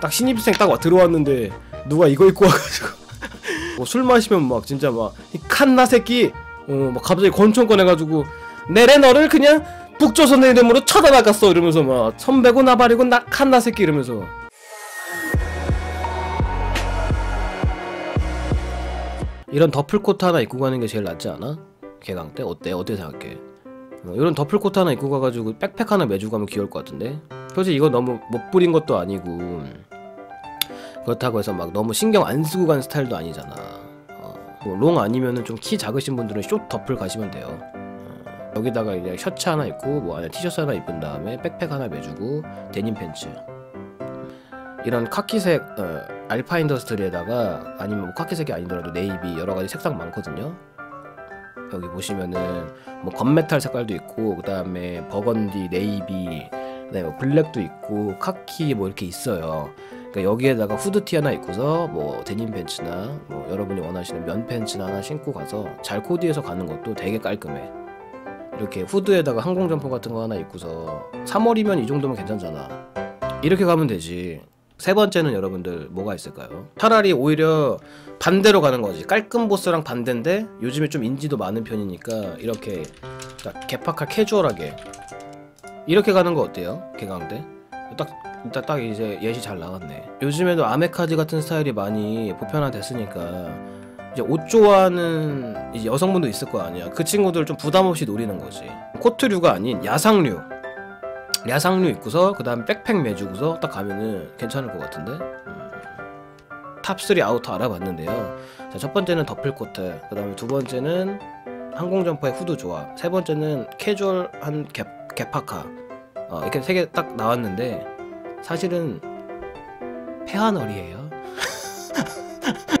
딱 신입생 딱 와- 들어왔는데 누가 이거 입고 와가지고 뭐 술 마시면 막 진짜 막 이 칸나 새끼 어막 갑자기 권총 꺼내가지고 내래 너를 그냥 북조선 의 이름으로 쳐다나갔어 이러면서 막 선배고 나발이고 나 칸나 새끼 이러면서 이런 더플 코트 하나 입고 가는 게 제일 낫지 않아? 개강 때 어때? 어떻게 생각해? 어, 이런 더플 코트 하나 입고 가가지고 백팩 하나 매주고 가면 귀여울 것 같은데? 솔직히 이거 너무 못 부린 것도 아니고 그렇다고 해서 막 너무 신경 안 쓰고 간 스타일도 아니잖아. 어, 뭐롱 아니면은 좀 키 작으신 분들은 숏 더플 가시면 돼요. 어, 여기다가 이제 셔츠 하나 입고 뭐 안에 티셔츠 하나 입은 다음에 백팩 하나 매주고 데님 팬츠. 이런 카키색 어, 알파 인더스트리에다가 아니면 뭐 카키색이 아니더라도 네이비 여러 가지 색상 많거든요. 여기 보시면은 뭐 건메탈 색깔도 있고 그 다음에 버건디, 네이비, 그다음에 뭐 블랙도 있고 카키 뭐 이렇게 있어요. 그러니까 여기에다가 후드티 하나 입고서 뭐 데님 팬츠나 뭐 여러분이 원하시는 면 팬츠나 하나 신고 가서 잘 코디해서 가는 것도 되게 깔끔해. 이렇게 후드에다가 항공 점퍼 같은 거 하나 입고서 3월이면 이 정도면 괜찮잖아. 이렇게 가면 되지. 세 번째는 여러분들 뭐가 있을까요? 차라리 오히려 반대로 가는 거지. 깔끔 보스랑 반대인데 요즘에 좀 인지도 많은 편이니까 이렇게 딱 개팍할 캐주얼하게 이렇게 가는 거 어때요? 개강대? 딱 일단 딱 이제 예시 잘 나왔네. 요즘에도 아메카지 같은 스타일이 많이 보편화됐으니까 이제 옷 좋아하는 이제 여성분도 있을 거 아니야. 그 친구들 좀 부담 없이 노리는 거지. 코트류가 아닌 야상류. 야상류 입고서 그 다음 백팩 매주고서 딱 가면은 괜찮을 것 같은데. 음. 탑3 아우터 알아봤는데요. 자, 첫 번째는 더플 코트, 그 다음에 두 번째는 항공 점퍼의 후드 조합, 세 번째는 캐주얼한 개, 개파카. 어, 이렇게 세 개 딱 나왔는데 사실은 폐하널이에요.